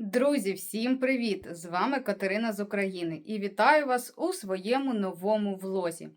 Друзі, всім привіт! З вами Катерина з України і вітаю вас у своєму новому влозі.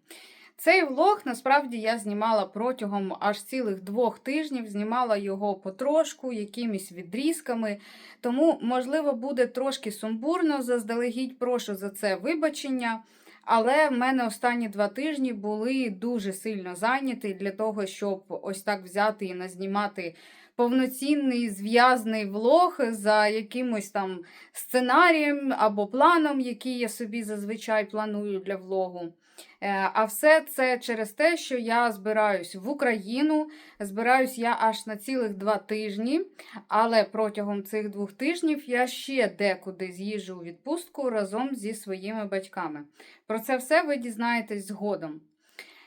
Цей влог насправді я знімала протягом аж цілих двох тижнів, знімала його потрошку, якимись відрізками. Тому, можливо, буде трошки сумбурно, заздалегідь прошу за це вибачення. Але в мене останні два тижні були дуже сильно зайняті для того, щоб ось так взяти і назнімати повноцінний зв'язний влог за якимось там сценарієм або планом, який я собі зазвичай планую для влогу. Е, А все це через те, що я збираюсь в Україну. Збираюсь я аж на цілих два тижні, але протягом цих двох тижнів я ще декуди з'їжджу у відпустку разом зі своїми батьками. Про це все ви дізнаєтесь згодом.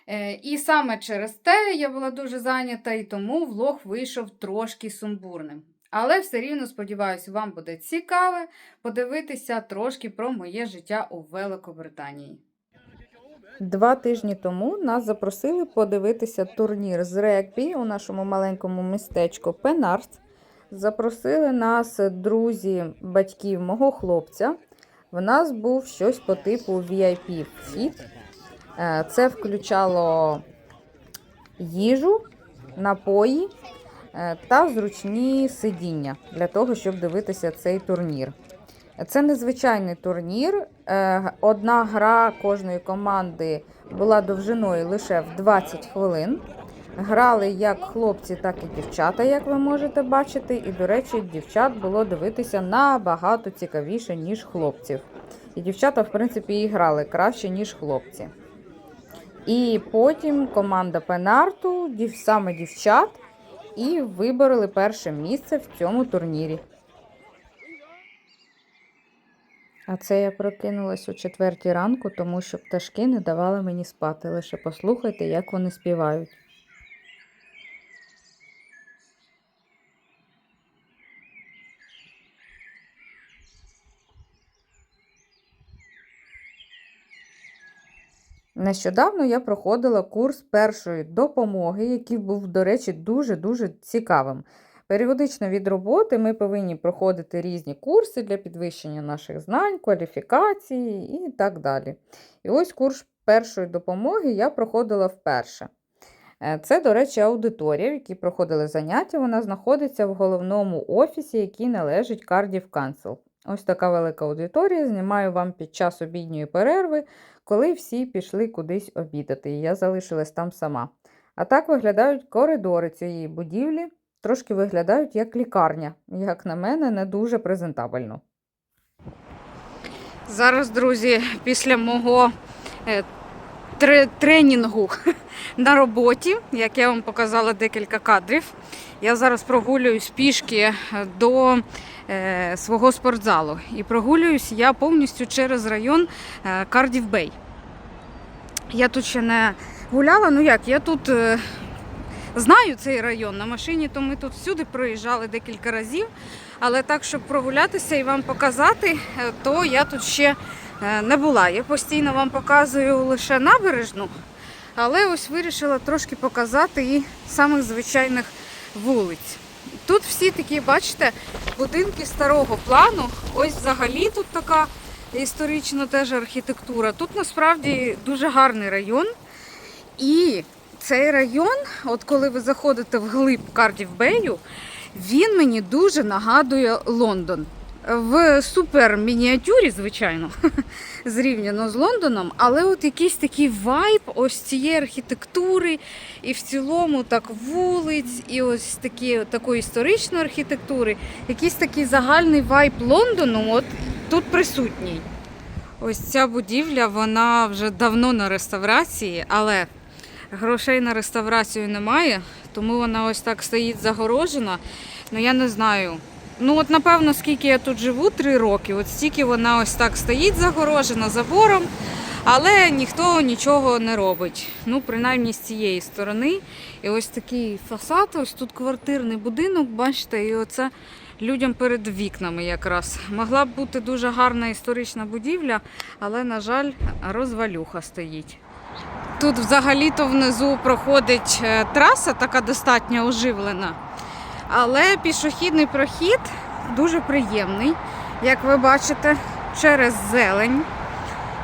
Е, І саме через те я була дуже зайнята, і тому влог вийшов трошки сумбурним. Але все рівно сподіваюся, вам буде цікаве подивитися трошки про моє життя у Великобританії. Два тижні тому нас запросили подивитися турнір з регбі у нашому маленькому містечку Пенарс. Запросили нас друзі батьків мого хлопця. В нас був щось по типу VIP вхід. Е, Це включало їжу, напої е, та зручні сидіння для того, щоб дивитися цей турнір. Це незвичайний турнір. Е, Одна гра кожної команди була довжиною лише в 20 хвилин. Грали як хлопці, так і дівчата, як ви можете бачити. І, до речі, дівчат було дивитися набагато цікавіше, ніж хлопців. І дівчата, в принципі, і грали краще, ніж хлопці. І потім команда Пенарту, саме дівчат, і вибороли перше місце в цьому турнірі. А це я прокинулась о четвертій ранку, тому що пташки не давали мені спати. Лише послухайте, як вони співають. Нещодавно я проходила курс першої допомоги, який був, до речі, дуже-дуже цікавим. Періодично від роботи ми повинні проходити різні курси для підвищення наших знань, кваліфікації і так далі. І ось курс першої допомоги я проходила вперше. Е, Це, до речі, аудиторія, в якій проходили заняття. Вона знаходиться в головному офісі, який належить Cardiff Council. Ось така велика аудиторія. Знімаю вам під час обідньої перерви, коли всі пішли кудись обідати, і я залишилась там сама. А так виглядають коридори цієї будівлі трошки виглядають як лікарня. Як на мене, не дуже презентабельно. Зараз, друзі, після мого е, тренінгу на роботі, як я вам показала декілька кадрів, я зараз прогулююсь пішки е, до е, свого спортзалу. І прогулююсь я повністю через район е, Кардів Бей. Я тут ще не гуляла, ну як, я тут е, знаю цей район на машині, то ми тут всюди проїжджали декілька разів. Але так, щоб прогулятися і вам показати, то я тут ще не була. Я постійно вам показую лише набережну, але ось вирішила трошки показати і самих звичайних вулиць. Тут всі такі, бачите, будинки старого плану. Ось взагалі тут така історична теж архітектура. Тут насправді дуже гарний район. І цей район, от коли ви заходите в глиб Кардів Бею, він мені дуже нагадує Лондон. В супер мініатюрі, звичайно, зрівняно з Лондоном, але от якийсь такий вайб ось цієї архітектури, і в цілому так вулиць, і ось такі, такої історичної архітектури, якийсь такий загальний вайб Лондону от тут присутній. Ось ця будівля, вона вже давно на реставрації, але грошей на реставрацію немає, тому вона ось так стоїть загорожена. Ну я не знаю. Ну от напевно, скільки я тут живу, три роки, от стільки вона ось так стоїть загорожена забором, але ніхто нічого не робить. Ну, принаймні з цієї сторони. І ось такий фасад, ось тут квартирний будинок, бачите, і оце людям перед вікнами якраз. Могла б бути дуже гарна історична будівля, але, на жаль, розвалюха стоїть. Тут взагалі-то внизу проходить е, траса, така достатньо оживлена. Але пішохідний прохід дуже приємний, як ви бачите, через зелень.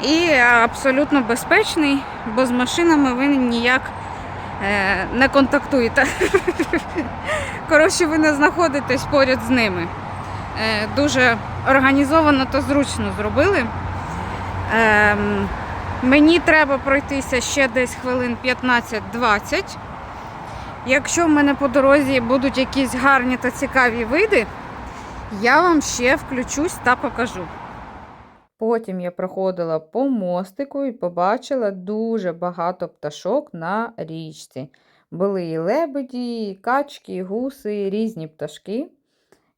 І абсолютно безпечний, бо з машинами ви ніяк е, не контактуєте. Коротше, ви не знаходитесь поряд з ними. Е, дуже організовано та зручно зробили. Ем, мені треба пройтися ще десь хвилин 15-20. Якщо в мене по дорозі будуть якісь гарні та цікаві види, я вам ще включусь та покажу. Потім я проходила по мостику і побачила дуже багато пташок на річці. Були і лебеді, і качки, і гуси, і різні пташки.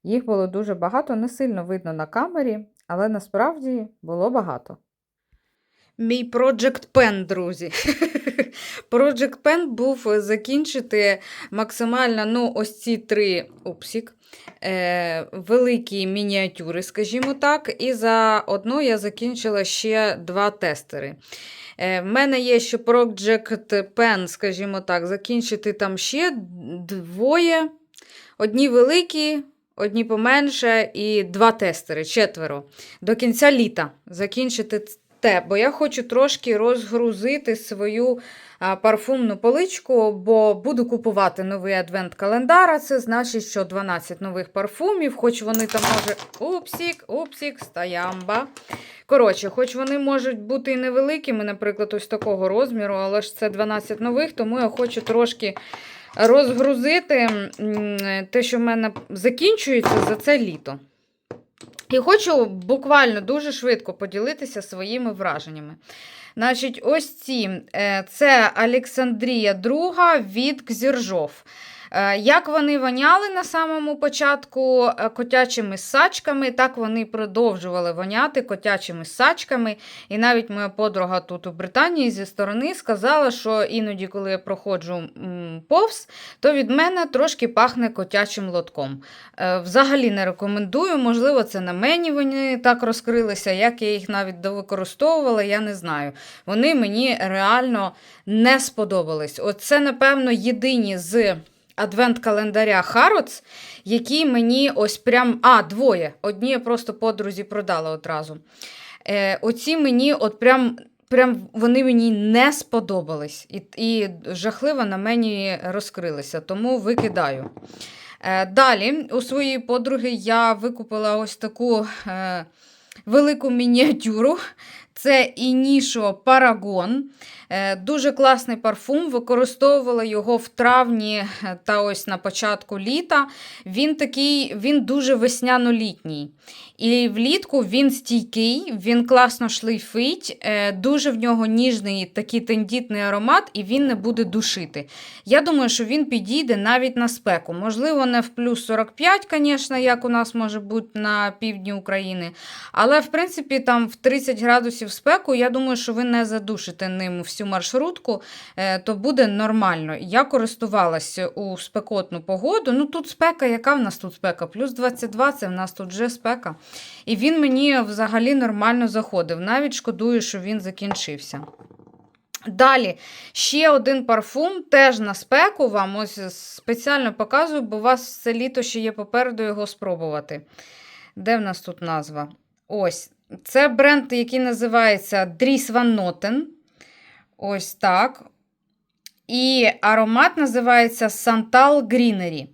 Їх було дуже багато, не сильно видно на камері, але насправді було багато. Мій Project Pen, друзі. Project Pen був закінчити максимально ну, ось ці три упсік, е, великі мініатюри, скажімо так. І за одну я закінчила ще два тестери. Е, в мене є ще Project Pen, скажімо так, закінчити там ще двоє. Одні великі, одні поменше, і два тестери, четверо. До кінця літа закінчити те, бо я хочу трошки розгрузити свою парфумну поличку, бо буду купувати новий адвент-календар. а Це значить, що 12 нових парфумів, хоч вони там може. Упсік, упсік, стаямба. Коротше, хоч вони можуть бути і невеликими, наприклад, ось такого розміру, але ж це 12 нових, тому я хочу трошки розгрузити те, що в мене закінчується за це літо. І хочу буквально дуже швидко поділитися своїми враженнями. Значить, ось ці е, це Олександрія II від Кзіржов. Е, Як вони воняли на самому початку е, котячими сачками, так вони продовжували воняти котячими сачками. І навіть моя подруга тут у Британії зі сторони сказала, що іноді, коли я проходжу повз, то від мене трошки пахне котячим лотком. Е, Взагалі не рекомендую, можливо, це на мені вони так розкрилися, як я їх навіть довикористовувала, я не знаю. Вони мені реально не сподобались. Оце, напевно, єдині з адвент-календаря Хароц, які мені ось прям. А, двоє. Одні я просто подрузі продала одразу. Е, оці мені от прям. Прям вони мені не сподобались і, і жахливо на мені розкрилися, тому викидаю. Е, далі, у своїй подруги я викупила ось таку е, велику мініатюру. Це Інішо Парагон. Е, Дуже класний парфум. Використовувала його в травні е, та ось на початку літа. Він такий, він дуже весняно-літній. І влітку він стійкий, він класно шлейфить, е, дуже в нього ніжний такий тендітний аромат, і він не буде душити. Я думаю, що він підійде навіть на спеку. Можливо, не в плюс 45, звісно, як у нас може бути на півдні України. Але, в принципі, там в 30 градусів спеку, я думаю, що ви не задушите ним всю маршрутку, е, то буде нормально. Я користувалася у спекотну погоду. Ну, тут спека, яка в нас тут спека? Плюс 22, це в нас тут вже спека. І він мені взагалі нормально заходив. Навіть шкодую, що він закінчився. Далі, ще один парфум, теж на спеку вам ось спеціально показую, бо у вас все літо ще є попереду його спробувати. Де в нас тут назва? Ось. Це бренд, який називається Дріс Ван Нотен. Ось так. І аромат називається Santal Greenery.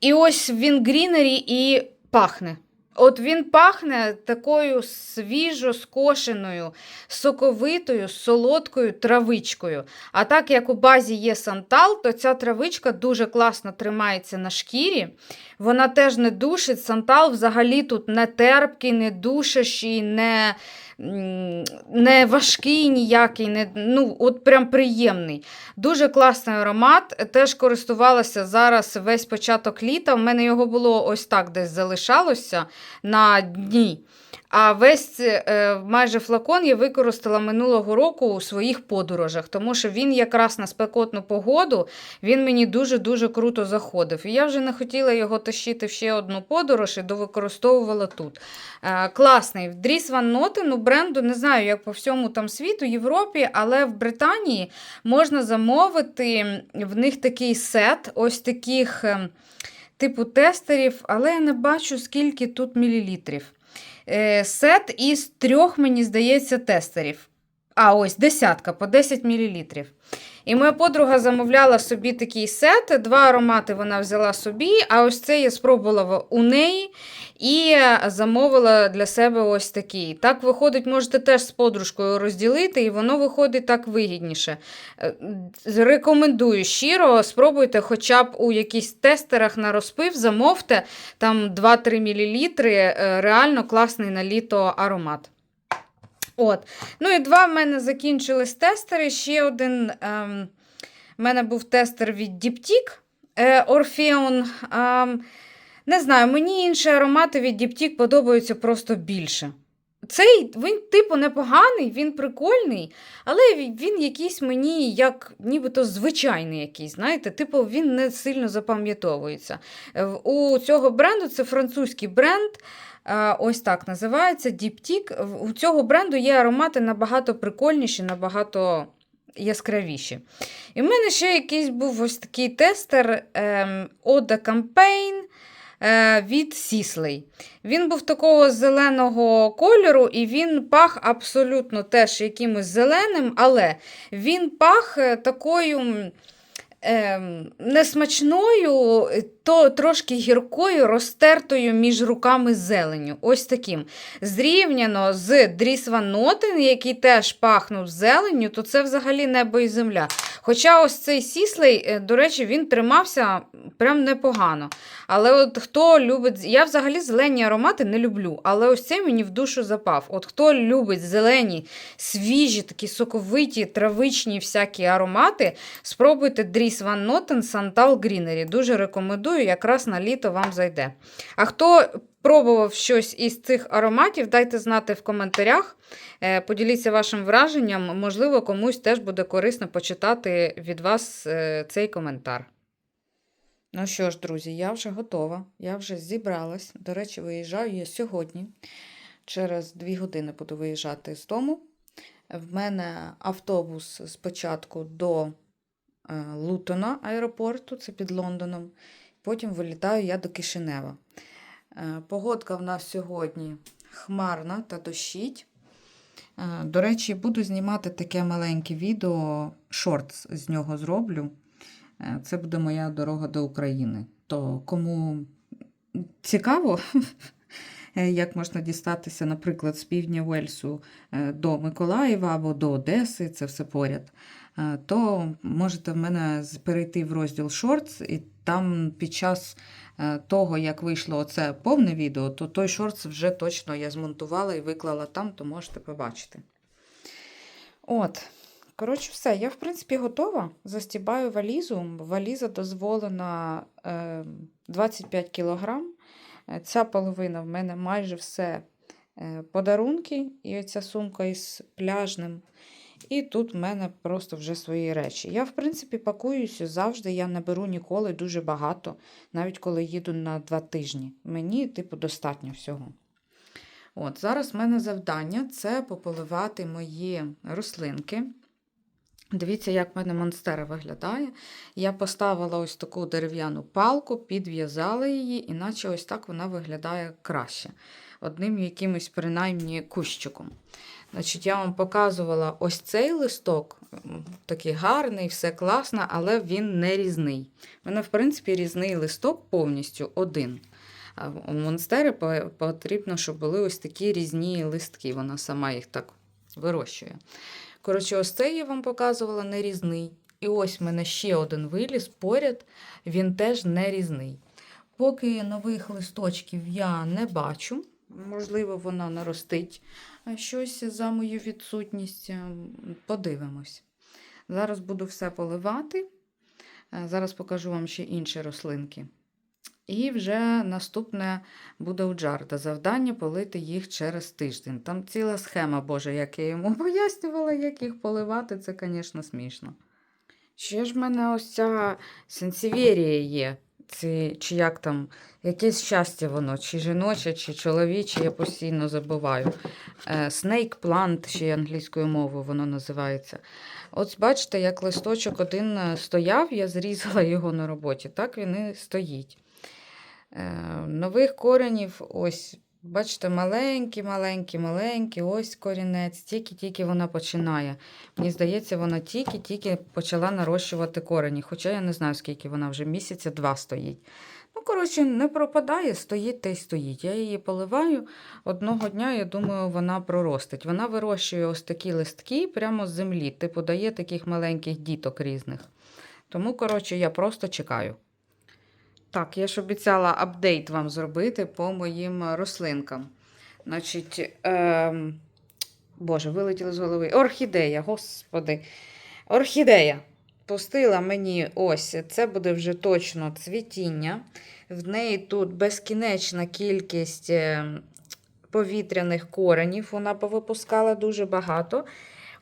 І ось він Greenery і пахне. От він пахне такою свіжо скошеною, соковитою, солодкою травичкою. А так як у базі є сантал, то ця травичка дуже класно тримається на шкірі. Вона теж не душить. Сантал взагалі тут не терпкий, не душащий, не, не важкий ніякий, не, ну, от прям приємний. Дуже класний аромат. Теж користувалася зараз весь початок літа. У мене його було ось так десь залишалося на дні. А весь е, майже флакон я використала минулого року у своїх подорожах, тому що він якраз на спекотну погоду він мені дуже-дуже круто заходив. І я вже не хотіла його тащити в ще одну подорож і довикористовувала тут. Е, класний. Дріс Ван Нотен у бренду, не знаю, як по всьому там світу, Європі, але в Британії можна замовити в них такий сет, ось таких. ем, типу тестерів, але я не бачу, скільки тут мілілітрів. Е, Сет із трьох, мені здається, тестерів. А, ось десятка по 10 мл. І моя подруга замовляла собі такий сет. Два аромати вона взяла собі, а ось це я спробувала у неї і замовила для себе ось такий. Так виходить, можете теж з подружкою розділити, і воно виходить так вигідніше. Е, Рекомендую щиро, спробуйте хоча б у якихось тестерах на розпив, замовте там 2-3 мл. Реально класний на літо аромат. От. Ну і два в мене закінчились тестери. Ще один. Ем, в мене був тестер від Diptyque е, Orpheon. Ем, не знаю, мені інші аромати від Diptyque подобаються просто більше. Цей він, типу, непоганий, він прикольний, але він, якийсь мені як нібито звичайний якийсь. Знаєте, типу, він не сильно запам'ятовується. Е, У цього бренду це французький бренд. Е, Ось так називається. В- У цього бренду є аромати набагато прикольніші, набагато яскравіші. І в мене ще якийсь був ось такий тестер ем, Eau de Campaign від Sisley. Він був такого зеленого кольору, і він пах абсолютно теж якимось зеленим, але він пах е, такою. Ем, несмачною, е, то трошки гіркою, розтертою між руками зеленю. Ось таким. Зрівняно з Дріс Ван Нотен, який теж пахнув зеленню, то це взагалі небо і земля. Хоча ось цей сіслей, е, до речі, він тримався прям непогано. Але от хто любить. Я взагалі зелені аромати не люблю, але ось цей мені в душу запав. От хто любить зелені, свіжі, такі соковиті, травичні всякі аромати, спробуйте Дріс Ван Нотен Сантал Грінері. Дуже рекомендую, якраз на літо вам зайде. А хто пробував щось із цих ароматів, дайте знати в коментарях. Е, Поділіться вашим враженням. Можливо, комусь теж буде корисно почитати від вас е, цей коментар. Ну що ж, друзі, я вже готова. Я вже зібралась. До речі, виїжджаю я сьогодні. Через дві години буду виїжджати з дому. В мене автобус спочатку до е, Лутона аеропорту, це під Лондоном. Потім вилітаю я до Кишинева. Е, Погодка в нас сьогодні хмарна та дощить. Е, До речі, буду знімати таке маленьке відео, шортс з нього зроблю. Е, Це буде моя дорога до України. То кому цікаво, як можна дістатися, наприклад, з півдня Вельсу е, до Миколаєва або до Одеси, це все поряд, то можете в мене перейти в розділ Шортс, і там під час е, того, як вийшло оце повне відео, то той шортс вже точно я змонтувала і виклала там, то можете побачити. От. Коротше, все, я в принципі готова. Застібаю валізу. Валіза дозволена е, 25 кг. Е, Ця половина в мене майже все е, подарунки. І оця сумка із пляжним. І тут в мене просто вже свої речі. Я, в принципі, пакуюся завжди. Я не беру ніколи дуже багато, навіть коли їду на два тижні. Мені, типу, достатньо всього. От, зараз в мене завдання це пополивати мої рослинки. Дивіться, як в мене монстера виглядає. Я поставила ось таку дерев'яну палку, підв'язала її, іначе ось так вона виглядає краще. Одним якимось, принаймні, кущиком. Значить, я вам показувала ось цей листок, такий гарний, все класно, але він не різний. У мене, в принципі, різний листок повністю один. У монстери потрібно, щоб були ось такі різні листки. Вона сама їх так вирощує. Коротше, ось цей я вам показувала нерізний. І ось в мене ще один виліз поряд, він теж нерізний. Поки нових листочків я не бачу, можливо, вона наростить щось за мою відсутність. е, Подивимось. Зараз буду все поливати. Е, Зараз покажу вам ще інші рослинки. І вже наступне буде у Джарда завдання полити їх через тиждень. Там ціла схема, Боже, як я йому пояснювала, як їх поливати, це, звісно, смішно. Ще ж в мене ось ця сенсіверія є. Це, чи як там, якесь щастя воно, чи жіноче, чи чоловіче, я постійно забуваю. Е, Snake plant, ще англійською мовою воно називається. От бачите, як листочок один е, стояв, я зрізала його на роботі, так він і стоїть. Е, нових коренів, ось, бачите, маленькі, маленькі, маленькі, ось корінець, тільки-тільки вона починає. Мені здається, вона тільки-тільки почала нарощувати корені, хоча я не знаю, скільки вона вже місяця два стоїть. Ну, коротше, не пропадає, стоїть та й стоїть. Я її поливаю. Одного дня, я думаю, вона проростить. Вона вирощує ось такі листки прямо з землі, типу дає таких маленьких діток різних. Тому, коротше, я просто чекаю. Так, я ж обіцяла апдейт вам зробити по моїм е, рослинкам. Значить, ем... Боже, вилетіло з голови. Орхідея, господи. Орхідея. Пустила мені ось, це буде вже точно цвітіння. В неї тут безкінечна кількість е, повітряних коренів. Вона повипускала дуже багато.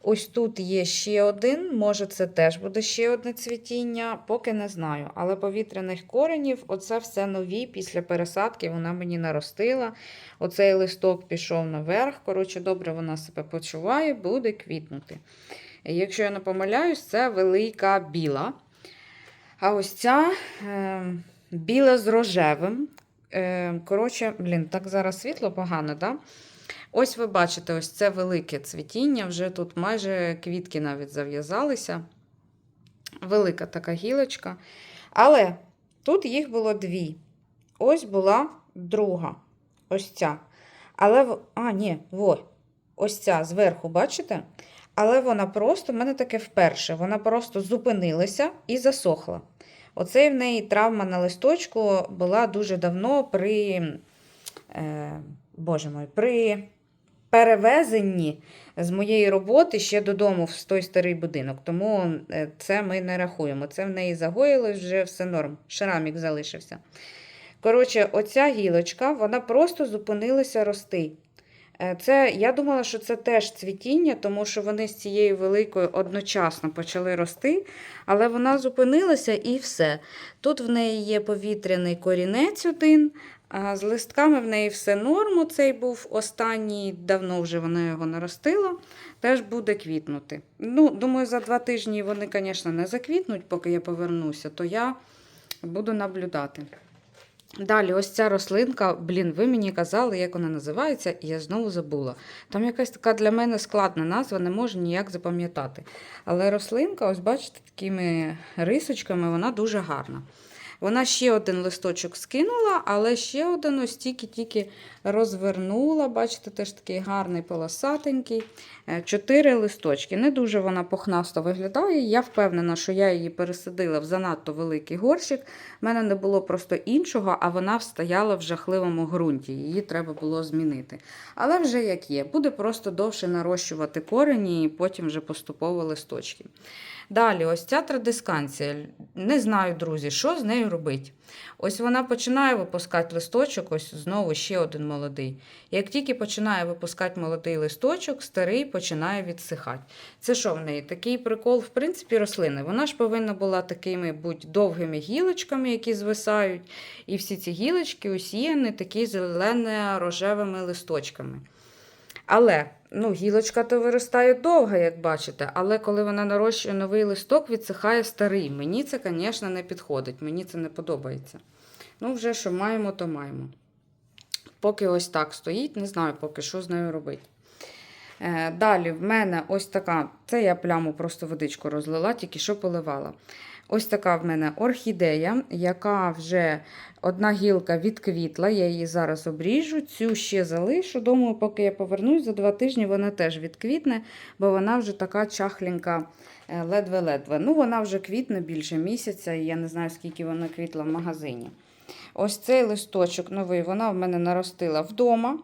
Ось тут є ще один, може, це теж буде ще одне цвітіння, поки не знаю. Але повітряних коренів, оце все нові після пересадки вона мені наростила. Оцей листок пішов наверх. Коротше, добре вона себе почуває, буде квітнути. Якщо я не помиляюсь, це велика біла. А ось ця е, біла з рожевим. Е, коротше, блін, так зараз світло погано, так? Да? Ось ви бачите, ось це велике цвітіння, вже тут майже квітки навіть зав'язалися. Велика така гілочка. Але тут їх було дві. Ось була друга. Ось ця. Але, а, ні, во, ось ця зверху, бачите? Але вона просто, в мене таке вперше, вона просто зупинилася і засохла. Оце в неї травма на листочку була дуже давно при, е, боже мой, при перевезенні з моєї роботи ще додому в той старий будинок. Тому е, це ми не рахуємо. Це в неї загоїлось вже все норм. Шрамік залишився. Коротше, оця гілочка, вона просто зупинилася рости. Е, Це, я думала, що це теж цвітіння, тому що вони з цією великою одночасно почали рости, але вона зупинилася і все. Тут в неї є повітряний корінець один, з листками в неї все норм. Цей був останній, давно вже вона його наростила, теж буде квітнути. Ну, думаю, за два тижні вони, звісно, не заквітнуть, поки я повернуся, то я буду наблюдати. Далі, ось ця рослинка, блін, ви мені казали, як вона називається, і я знову забула. Там якась така для мене складна назва, не можу ніяк запам'ятати. Але рослинка, ось бачите, такими рисочками, вона дуже гарна. Вона ще один листочок скинула, але ще один ось тільки-тільки розвернула. Бачите, теж такий гарний полосатенький. Е, Чотири листочки. Не дуже вона похнасто виглядає. Я впевнена, що я її пересадила в занадто великий горщик. У мене не було просто іншого, а вона стояла в жахливому ґрунті. Її треба було змінити. Але вже як є, буде просто довше нарощувати корені і потім вже поступово листочки. Далі, ось ця традисканція. Не знаю, друзі, що з нею робити. Ось вона починає випускати листочок, ось знову ще один молодий. Як тільки починає випускати молодий листочок, старий починає відсихати. Це що в неї? Такий прикол, в принципі, рослини. Вона ж повинна була такими будь довгими гілочками, які звисають. І всі ці гілочки усіяні такі зелено-рожевими листочками. Але ну, гілочка то виростає довга, як бачите, але коли вона нарощує новий листок, відсихає старий. Мені це, звісно, не підходить, мені це не подобається. Ну, вже що маємо, то маємо. Поки ось так стоїть, не знаю поки що з нею робити. Е, Далі в мене ось така, це я пляму просто водичку розлила, тільки що поливала. Ось така в мене орхідея, яка вже одна гілка відквітла, я її зараз обріжу, цю ще залишу. Думаю, поки я повернусь, за два тижні вона теж відквітне, бо вона вже така чахленька, е, ледве-ледве. Ну, вона вже квітне більше місяця, і я не знаю, скільки вона квітла в магазині. Ось цей листочок новий, вона в мене наростила вдома.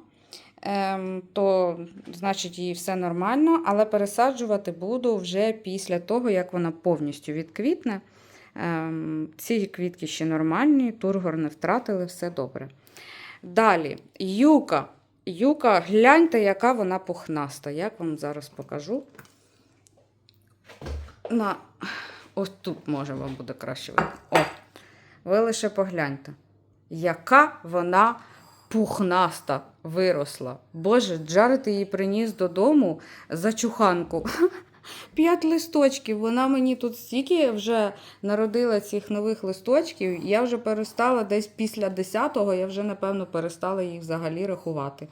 Ем, то, значить, їй все нормально, але пересаджувати буду вже після того, як вона повністю відквітне. Ем, ці квітки ще нормальні, тургор не втратили, все добре. Далі, юка. Юка, гляньте, яка вона пухнаста. Як вам зараз покажу. На, ось тут, може, вам буде краще. О, ви лише погляньте, яка вона пухнаста виросла. Боже, Джаред її приніс додому за чуханку. П'ять листочків. Вона мені тут стільки вже народила цих нових листочків. Я вже перестала десь після 10-го, я вже, напевно, перестала їх взагалі рахувати.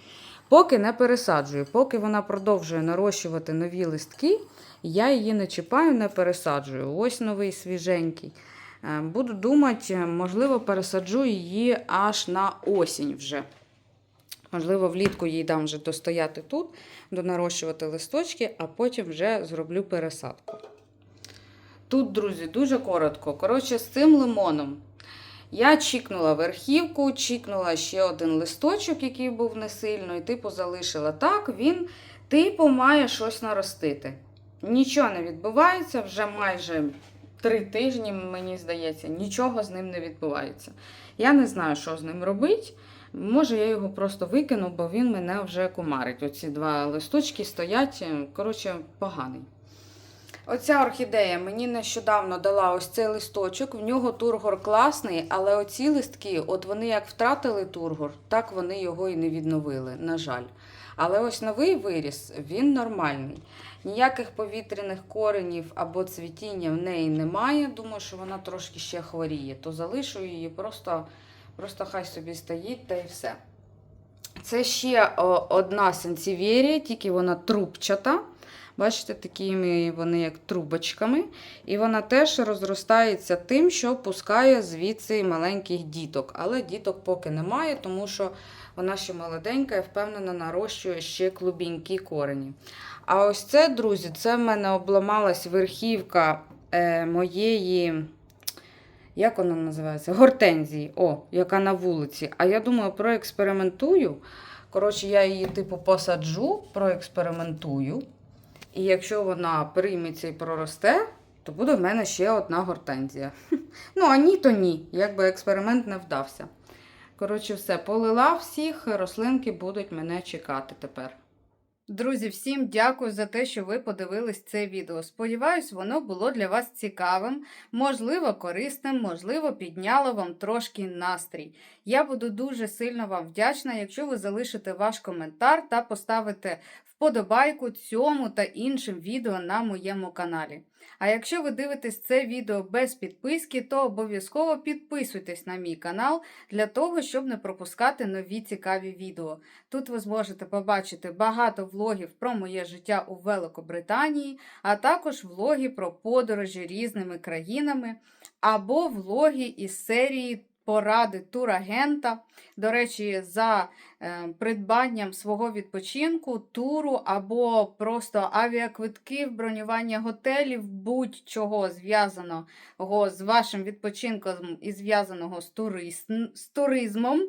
Поки не пересаджую, поки вона продовжує нарощувати нові листки, я її не чіпаю, не пересаджую. Ось новий свіженький. Е, Буду думати, можливо, пересаджу її аж на осінь вже. Можливо, влітку їй дам вже достояти тут, донарощувати листочки, а потім вже зроблю пересадку. Тут, друзі, дуже коротко. Коротше, з цим лимоном. Я чікнула верхівку, чікнула ще один листочок, який був не сильно, і типу залишила. Так, він, типу, має щось наростити. Нічого не відбувається, вже майже три тижні, мені здається, нічого з ним не відбувається. Я не знаю, що з ним робити. Може, я його просто викину, бо він мене вже кумарить. Оці два листочки стоять, коротше, поганий. Оця орхідея мені нещодавно дала ось цей листочок. В нього тургор класний, але оці листки, от вони як втратили тургор, так вони його і не відновили, на жаль. Але ось новий виріс, він нормальний. Ніяких повітряних коренів або цвітіння в неї немає. Думаю, що вона трошки ще хворіє, то залишу її, просто, просто хай собі стоїть та й все. Це ще одна сенсівєрія, тільки вона трубчата. Бачите, такими вони як трубочками. І вона теж розростається тим, що пускає звідси маленьких діток. Але діток поки немає, тому що вона ще молоденька і впевнено нарощує ще клубінькі корені. А ось це, друзі, це в мене обламалась верхівка е, моєї. Як вона називається? Гортензії, о, яка на вулиці. А я думаю, проекспериментую. Коротше, я її, типу, посаджу, проекспериментую. І якщо вона прийметься і проросте, то буде в мене ще одна гортензія. Ну, а ні, то ні. Якби експеримент не вдався. Коротше, все, полила всіх, рослинки будуть мене чекати тепер. Друзі, всім дякую за те, що ви подивились це відео. Сподіваюсь, воно було для вас цікавим, можливо, корисним, можливо, підняло вам трошки настрій. Я буду дуже сильно вам вдячна, якщо ви залишите ваш коментар та поставите вподобайку цьому та іншим відео на моєму каналі. А якщо ви дивитесь це відео без підписки, то обов'язково підписуйтесь на мій канал для того, щоб не пропускати нові цікаві відео. Тут ви зможете побачити багато влогів про моє життя у Великобританії, а також влоги про подорожі різними країнами, або влоги із серії поради турагента. До речі, за придбанням свого відпочинку, туру або просто авіаквитків, бронювання готелів, будь-чого зв'язаного з вашим відпочинком і зв'язаного з, туризм, з туризмом,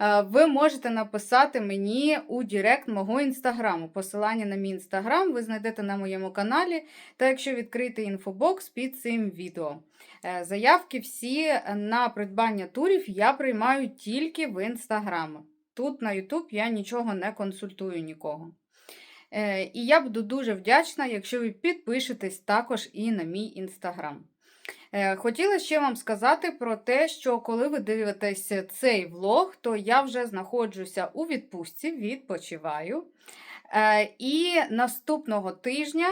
е, ви можете написати мені у Директ мого інстаграму. Посилання на мій інстаграм ви знайдете на моєму каналі, та якщо відкрити інфобокс під цим відео. Е, Заявки всі на придбання турів я приймаю тільки в інстаграм. Тут на YouTube я нічого не консультую нікого. Е, І я буду дуже вдячна, якщо ви підпишетесь також і на мій інстаграм. Е, Хотіла ще вам сказати про те, що коли ви дивитесь цей влог, то я вже знаходжуся у відпустці, відпочиваю. Е, І наступного тижня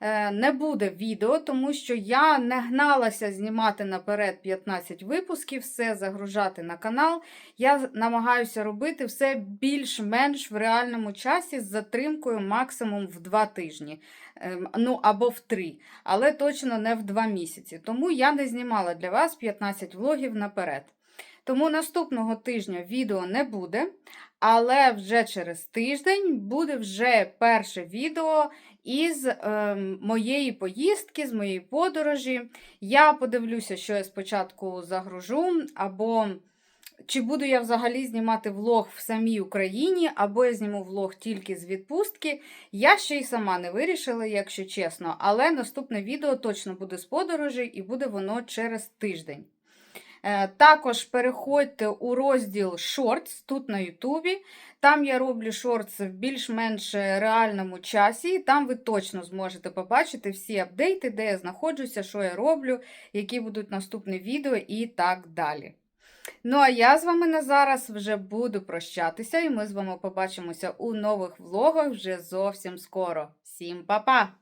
е, не буде відео, тому що я не гналася знімати наперед 15 випусків, все загружати на канал. Я намагаюся робити все більш-менш в реальному часі з затримкою максимум в 2 тижні. Ем, Ну або в 3, але точно не в 2 місяці. Тому я не знімала для вас 15 влогів наперед. Тому наступного тижня відео не буде, але вже через тиждень буде вже перше відео із е, моєї поїздки, з моєї подорожі. Я подивлюся, що я спочатку загружу, або чи буду я взагалі знімати влог в самій Україні, або я зніму влог тільки з відпустки. Я ще й сама не вирішила, якщо чесно, але наступне відео точно буде з подорожі і буде воно через тиждень. Е, Також переходьте у розділ Shorts тут на Ютубі. Там я роблю шортс в більш-менш реальному часі, і там ви точно зможете побачити всі апдейти, де я знаходжуся, що я роблю, які будуть наступні відео і так далі. Ну, а я з вами на зараз вже буду прощатися, і ми з вами побачимося у нових влогах вже зовсім скоро. Всім па-па!